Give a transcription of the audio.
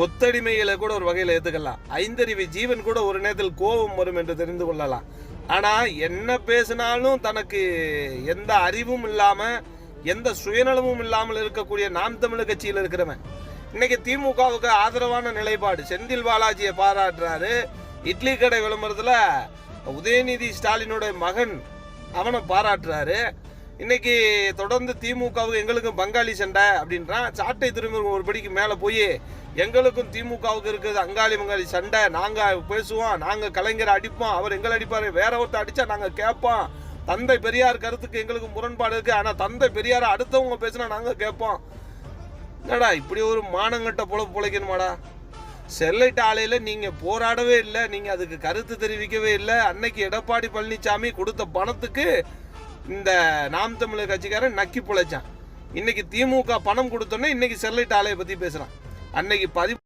கொத்தடிமைகளை கூட ஒரு வகையில் ஏற்றுக்கலாம் ஐந்தறிவு ஜீவன் கூட ஒரு நேரத்தில் கோபம் வரும் என்று தெரிந்து கொள்ளலாம். ஆனால் என்ன பேசினாலும் தனக்கு எந்த அறிவும் இல்லாமல் எந்த சுயநலமும் இல்லாமல் இருக்கக்கூடிய நாம் தமிழ் கட்சியில் இருக்கிறவன். இன்னைக்கு திமுகவுக்கு ஆதரவான நிலைப்பாடு. செந்தில் பாலாஜியை பாராட்டுறாரு. இட்லி கடை விளம்பரத்தில் உதயநிதி ஸ்டாலினுடைய மகன் அவனை பாராட்டுறாரு. இன்னைக்கு தொடர்ந்து திமுகவுக்கு எங்களுக்கும் பங்காளி சண்டை அப்படின்றான் சாட்டை திரும்ப ஒரு படிக்கு மேலே போய் எங்களுக்கும் திமுகவுக்கு இருக்குது அங்காளி மங்காளி சண்டை. நாங்கள் பேசுவோம் நாங்கள் கலைஞரை அடிப்போம் அவர் எங்களை அடிப்பார். வேற ஒருத்தர் அடித்தா நாங்கள் கேட்போம். தந்தை பெரியார் கருத்துக்கு எங்களுக்கு முரண்பாடு இருக்குது ஆனால் தந்தை பெரியாரை அடுத்தவங்க பேசினா நாங்கள் கேட்போம். என்னடா இப்படி ஒரு மானங்கட்ட பொழப்பு பிழைக்கணுமாடா? ஸ்டெர்லைட் ஆலையில் நீங்கள் போராடவே இல்லை. நீங்கள் அதுக்கு கருத்து தெரிவிக்கவே இல்லை. அன்னைக்கு எடப்பாடி பழனிசாமி கொடுத்த பணத்துக்கு இந்த நாம் தமிழர் கட்சிக்காரன் நக்கி பிழைச்சான். இன்னைக்கு திமுக பணம் கொடுத்தோன்னே இன்னைக்கு ஸ்டெர்லைட் ஆலையை பற்றி பேசுகிறான் அன்னைக்கு பதி